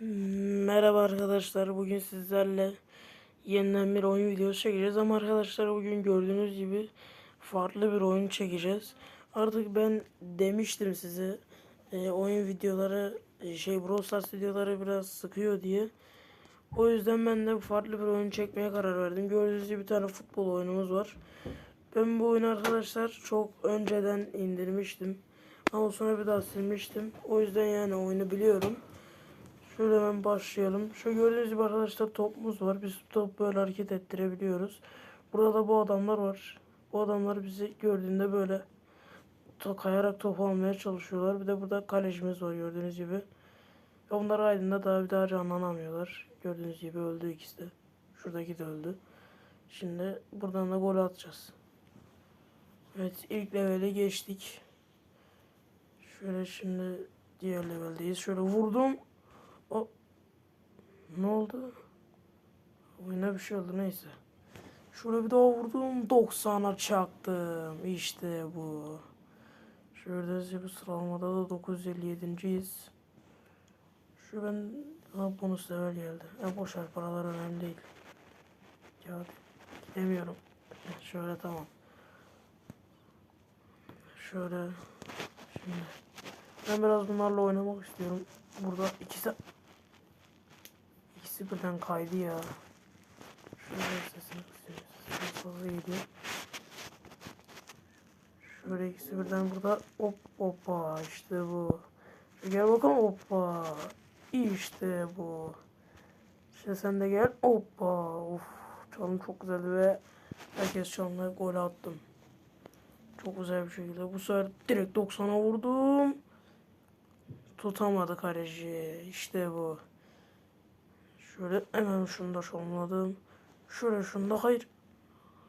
Merhaba arkadaşlar. Bugün sizlerle yeniden bir oyun videosu çekeceğiz. Ama arkadaşlar bugün gördüğünüz gibi farklı bir oyun çekeceğiz. Artık ben demiştim size e, oyun videoları e, şey Brawl Stars videoları biraz sıkıyor diye. O yüzden ben de farklı bir oyun çekmeye karar verdim. Gördüğünüz gibi bir tane futbol oyunumuz var. Ben bu oyunu arkadaşlar çok önceden indirmiştim. Ama sonra bir daha silmiştim. O yüzden yani oyunu biliyorum. Şöyle hemen başlayalım. Şu gördüğünüz gibi arkadaşlar topumuz var. Biz top böyle hareket ettirebiliyoruz. Burada da bu adamlar var. Bu adamlar bizi gördüğünde böyle to kayarak top almaya çalışıyorlar. Bir de burada kalecimiz var gördüğünüz gibi. Onlar aydın'da daha bir daha canlanamıyorlar. Gördüğünüz gibi öldü ikisi de. Şuradaki de öldü. Şimdi buradan da gol atacağız. Evet ilk levele geçtik. Şöyle şimdi diğer leveldeyiz. Şöyle vurdum. O ne oldu? Oyuna bir şey oldu neyse. Şöyle bir daha vurdum. 90'a çaktım. İşte bu. Şöyle bu sıralamada da 957.yiz. Şu ben ha, bonus level geldi. Ya boş ver paralar önemli değil. Ya gidemiyorum. Şöyle tamam. Şöyle şimdi ben biraz bunlarla oynamak istiyorum. Burada ikisi ikisi birden kaydı ya. Şöyle sesini kısıyorum. Sesini fazla gidiyor. Şöyle ikisi birden burada hop hoppa işte bu. Şu gel bakalım hoppa. İşte bu. İşte sen de gel hoppa. Of çalım çok güzeldi ve herkes çalımla gol attım. Çok güzel bir şekilde. Bu sefer direkt 90'a vurdum. Tutamadı kaleci. İşte bu. Şöyle hemen şunu da şomladım. Şöyle şunu da hayır.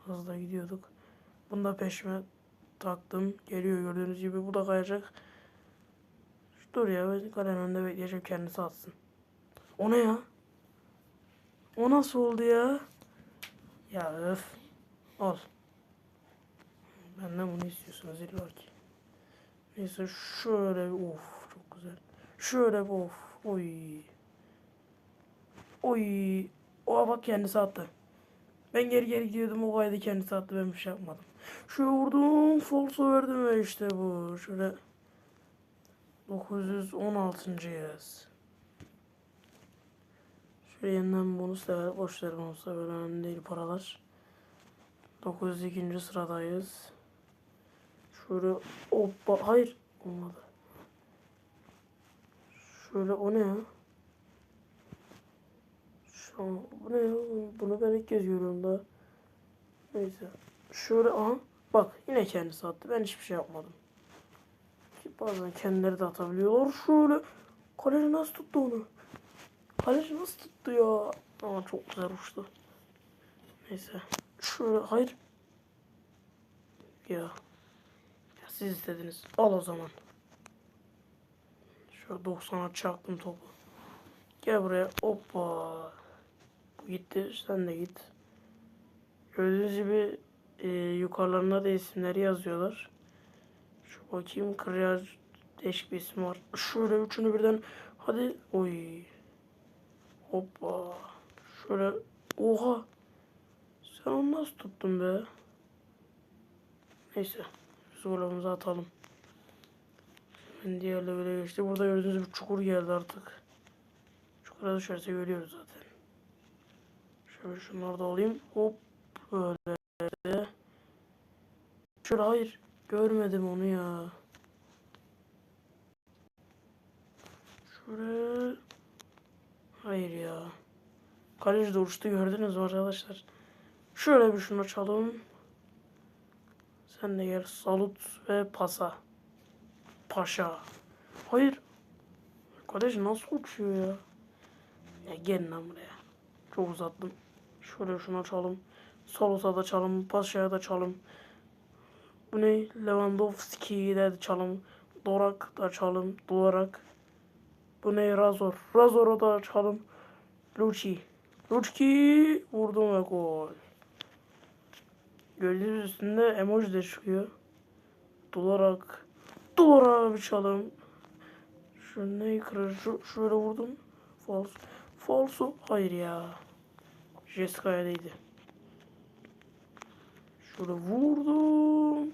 Hızla gidiyorduk. Bunu da peşime taktım. Geliyor gördüğünüz gibi. Bu da kayacak. Dur ya ben kalenin önünde bekleyeceğim kendisi atsın. O ne ya? O nasıl oldu ya? Ya öf. Al. Benden bunu istiyorsunuz illa ki. Neyse şöyle bir- of çok güzel. Şöyle bir of oy. Oy. O bak kendisi attı. Ben geri geri gidiyordum o kaydı kendisi attı ben bir şey yapmadım. Şöyle vurdum falso verdim ve işte bu. Şöyle 916. yaz. Şöyle yeniden bonus da ver. Boş ver bonus da böyle önemli değil paralar. 902. sıradayız. Şöyle hoppa hayır olmadı. Şöyle o ne ya? Şu bu ne ya? Bunu ben ilk kez görüyorum daha. Neyse. Şöyle aha bak yine kendisi attı. Ben hiçbir şey yapmadım. Ki bazen kendileri de atabiliyorlar. Şöyle kaleci nasıl tuttu onu? Kaleci nasıl tuttu ya? Ama çok güzel uçtu. Neyse. Şöyle hayır. Ya. Ya siz istediniz. Al o zaman. Şöyle 90'a çaktım topu. Gel buraya. Hoppa. Gitti. Sen de git. Gördüğünüz gibi e, yukarılarına da isimleri yazıyorlar. Şu bakayım. Kırıyaç değişik bir isim var. Şöyle üçünü birden. Hadi. Oy. Hoppa. Şöyle. Oha. Sen onu nasıl tuttun be? Neyse. Golümüzü atalım. Ben diğer levele geçti. Burada gördüğünüz bir çukur geldi artık. Çukura düşerse görüyoruz zaten. Şöyle şunları da alayım. Hop. Böyle. Şöyle hayır. Görmedim onu ya. Şöyle. Hayır ya. Kaleci de uçtu gördünüz mü arkadaşlar? Şöyle bir şunu çalalım. Sen de gel salut ve pasa. Paşa. Hayır. Kaleci nasıl uçuyor ya? Ya gelin lan buraya. Çok uzattım. Şöyle şunu açalım. Salut'a da çalım. Paşa'ya da çalım. Bu ne? Lewandowski'yi de çalım. Dorak da çalım. Dorak. Bu ne? Razor. Razor'a da çalım. Lucci. Lucci vurdum ve gol. Gördüğünüz üstünde emoji de çıkıyor. Dolarak. Dolarak bir çalım. Şu neyi kırır? Şu, şöyle vurdum. falso. Falso. Hayır ya. Jessica'ya değdi. Şurada vurdum.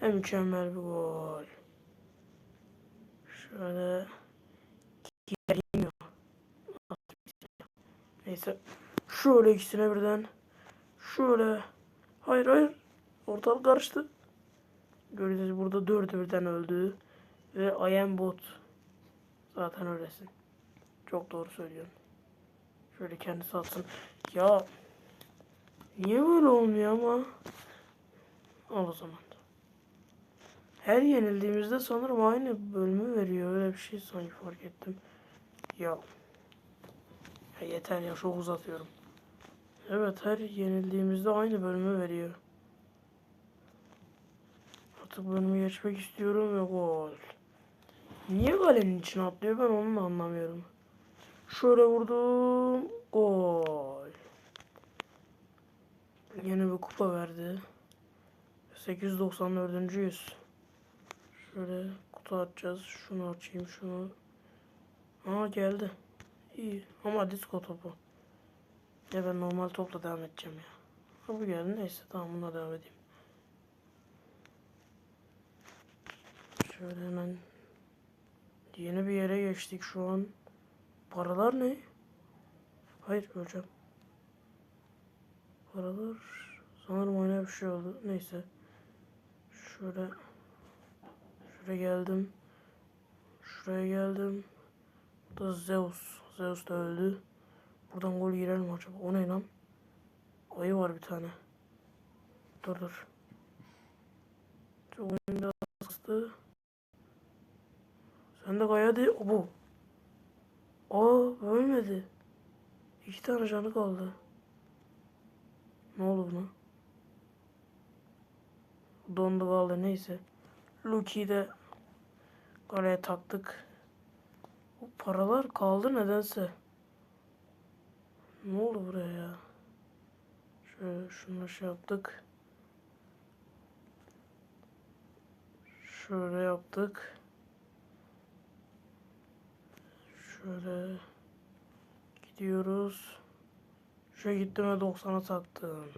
Hem mükemmel bir gol. Şöyle. Neyse. Şöyle ikisine birden. Şöyle. Hayır hayır. Ortalık karıştı. Gördüğünüz burada dördü birden öldü. Ve I am bot. Zaten öylesin. Çok doğru söylüyorsun. Şöyle kendisi atsın. Ya niye böyle olmuyor ama? Al o zaman. Her yenildiğimizde sanırım aynı bölümü veriyor. Öyle bir şey sanki fark ettim. Ya. ya yeter ya çok uzatıyorum. Evet her yenildiğimizde aynı bölümü veriyor. Artık bölümü geçmek istiyorum ve gol. Niye kalenin içine atlıyor ben onu anlamıyorum. Şöyle vurdum. Gol. Yeni bir kupa verdi. 894. yüz. Şöyle kutu açacağız. Şunu açayım şunu. Aa geldi. İyi ama disco topu. Ya ben normal topla devam edeceğim ya. Ha bu geldi neyse tamam buna devam edeyim. Şöyle hemen yeni bir yere geçtik şu an. Paralar ne? Hayır öleceğim. Paralar sanırım oyuna bir şey oldu. Neyse. Şöyle şuraya geldim. Şuraya geldim. Burada Zeus. Zeus da öldü. Buradan gol girer mi acaba? O ne lan? Ayı var bir tane. Dur dur. Çok oyun biraz kıstı. Sen de kaya de bu. Aa ölmedi. İki tane canı kaldı. Ne oldu buna? Dondu kaldı neyse. Luki'yi de kaleye taktık. Bu paralar kaldı nedense. Ne oldu buraya ya? Şöyle şunu şey yaptık. Şöyle yaptık. Şöyle gidiyoruz. Şöyle gittim ve 90'a taktım.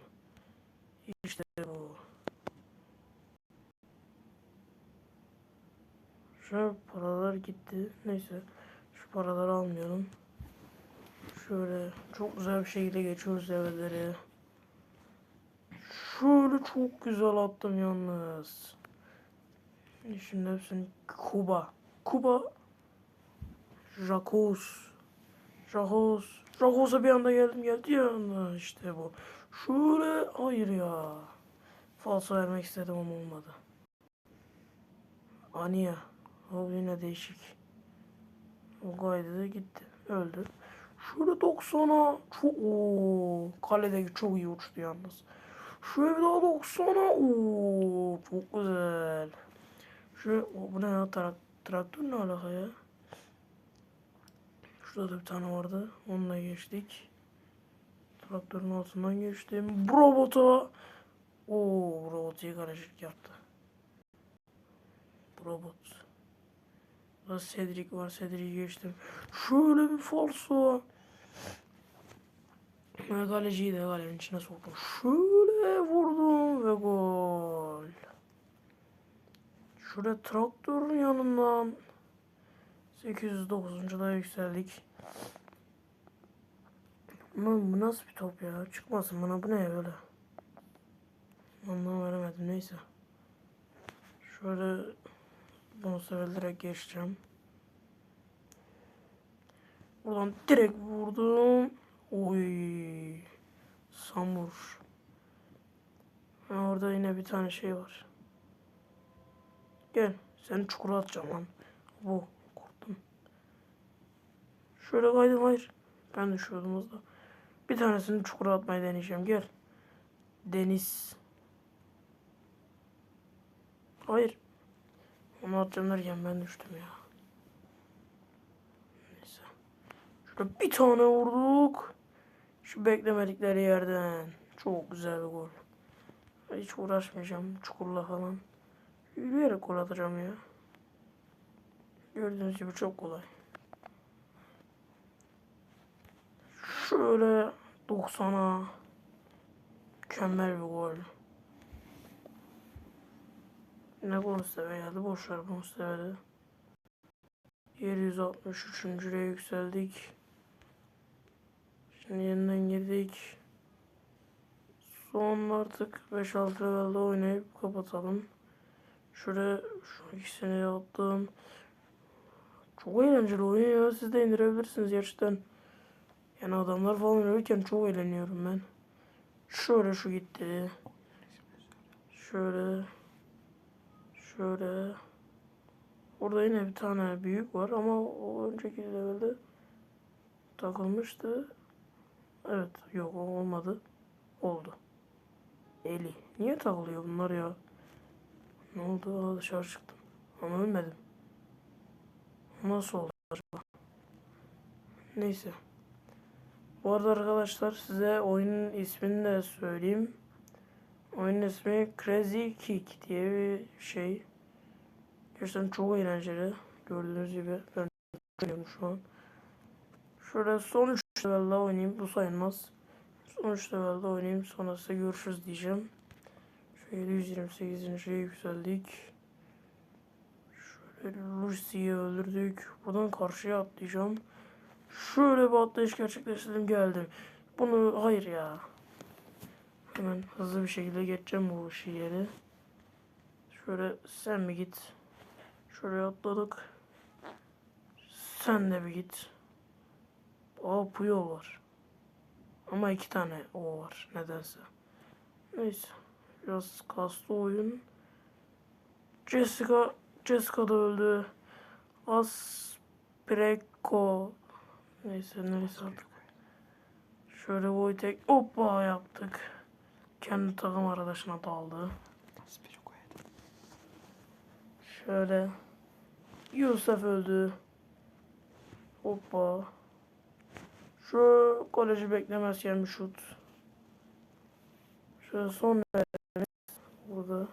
İşte bu. Şöyle paralar gitti. Neyse. Şu paraları almayalım. Şöyle çok güzel bir şekilde geçiyoruz evleri. Şöyle çok güzel attım yalnız. Şimdi hepsini Kuba. Kuba. Jakos. Jakos. Jakos'a bir anda geldim geldi ya anda işte bu. Şöyle hayır ya. Falso vermek istedim ama olmadı. Ania. O yine değişik. O kaydı da gitti. Öldü. Şöyle 90'a çok ooo kaledeki çok iyi uçtu yalnız. Şöyle bir daha 90'a ooo çok güzel. Şu o, bu ne ya Trak, traktör ne alaka ya? Şurada da bir tane vardı. Onunla geçtik. Traktörün altından geçtim. Robota bu robot iyi karışık yaptı. Robot. Burada Cedric var. Cedric'i geçtim. Şöyle bir falso. Ben kaleciyi de kalenin içine soktum. Şöyle vurdum ve gol. Şurada traktörün yanından 809. da yükseldik. Aman bu nasıl bir top ya? Çıkmasın bana bu ne ya böyle? Anlam veremedim neyse. Şöyle bunu severek geçeceğim. Buradan direkt vurdum. Oy. Samur. Orada yine bir tane şey var. Gel. Seni çukura atacağım lan. Bu. Şöyle kaydım hayır. Ben düşüyordum hızlı. Bir tanesini çukura atmayı deneyeceğim. Gel. Deniz. Hayır. Onu atacağım derken ben düştüm ya. Neyse. Şurada bir tane vurduk. Şu beklemedikleri yerden. Çok güzel bir gol. Hiç uğraşmayacağım çukurla falan. Yürüyerek gol atacağım ya. Gördüğünüz gibi çok kolay. Şöyle 90'a mükemmel bir gol. Ne Bonsteve geldi? Boş ver Bonsteve'de. 763. liraya yükseldik. Şimdi yeniden girdik. Son artık 5-6 levelde oynayıp kapatalım. Şuraya şu ikisini yaptım. Çok eğlenceli oyun ya. Siz de indirebilirsiniz gerçekten. Yani adamlar falan ölürken çok eğleniyorum ben. Şöyle şu gitti. Şöyle. Şöyle. Orada yine bir tane büyük var ama o önceki levelde takılmıştı. Evet yok olmadı. Oldu. Eli. Niye takılıyor bunlar ya? Ne oldu? Aa, dışarı çıktım. Ama ölmedim. Nasıl oldu acaba? Neyse. Bu arada arkadaşlar size oyunun ismini de söyleyeyim. Oyunun ismi Crazy Kick diye bir şey. Gerçekten çok eğlenceli. Gördüğünüz gibi ben oynuyorum şu an. Şöyle son 3 levelde oynayayım. Bu sayılmaz. Son 3 levelde oynayayım. Sonrasında görüşürüz diyeceğim. Şöyle 128. yükseldik. Şöyle Lucy'yi öldürdük. Buradan karşıya atlayacağım. Şöyle bir atlayış gerçekleştirdim geldim. Bunu hayır ya. Hemen hızlı bir şekilde geçeceğim bu işi yeri. Şöyle sen mi git. Şuraya atladık. Sen de bir git. Aa Puyol var. Ama iki tane o var nedense. Neyse. Biraz kaslı oyun. Jessica Jessica da öldü. Aspreko Neyse neyse artık. Şöyle Wojtek hoppa yaptık. Kendi takım arkadaşına daldı. Şöyle Yusuf öldü. Hoppa. Şu koleji beklemezken bir şut. Şöyle son burada.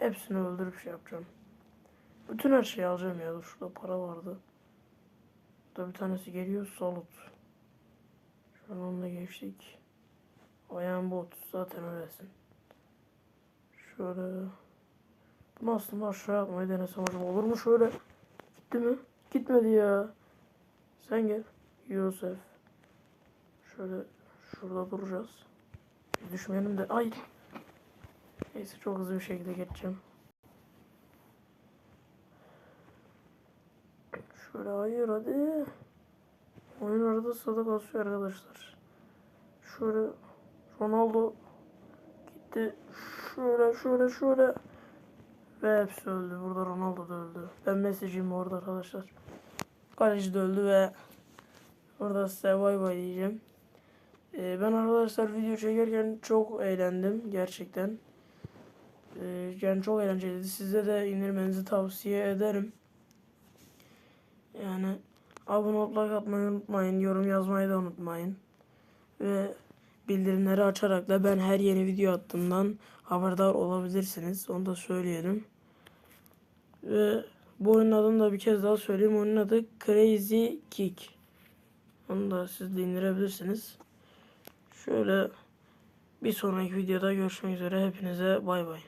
Hepsini öldürüp şey yapacağım. Bütün her şeyi alacağım ya. Dur şurada para vardı. Burada bir tanesi geliyor. Salut. Şu an onunla geçtik. Ayağın bot. Zaten öylesin. Şöyle. Bunu aslında aşağı atmayı denesem acaba olur mu şöyle? Gitti mi? Gitmedi ya. Sen gel. Yusuf. Şöyle şurada duracağız. Düşmeyelim de. Ay. Neyse çok hızlı bir şekilde geçeceğim. Şöyle hayır hadi. Oyun arada sırada basıyor arkadaşlar. Şöyle Ronaldo gitti. Şöyle şöyle şöyle. Ve hepsi öldü. Burada Ronaldo da öldü. Ben mesajım orada arkadaşlar. Kaleci de öldü ve orada size bay bay diyeceğim. Ee, ben arkadaşlar video çekerken çok eğlendim gerçekten. Ee, yani çok eğlenceliydi. Size de indirmenizi tavsiye ederim. Yani abone like atmayı unutmayın. Yorum yazmayı da unutmayın. Ve bildirimleri açarak da ben her yeni video attığımdan haberdar olabilirsiniz. Onu da söyleyelim. Ve bu oyunun adını da bir kez daha söyleyeyim. Oyunun adı Crazy Kick. Onu da siz de indirebilirsiniz. Şöyle bir sonraki videoda görüşmek üzere. Hepinize bay bay.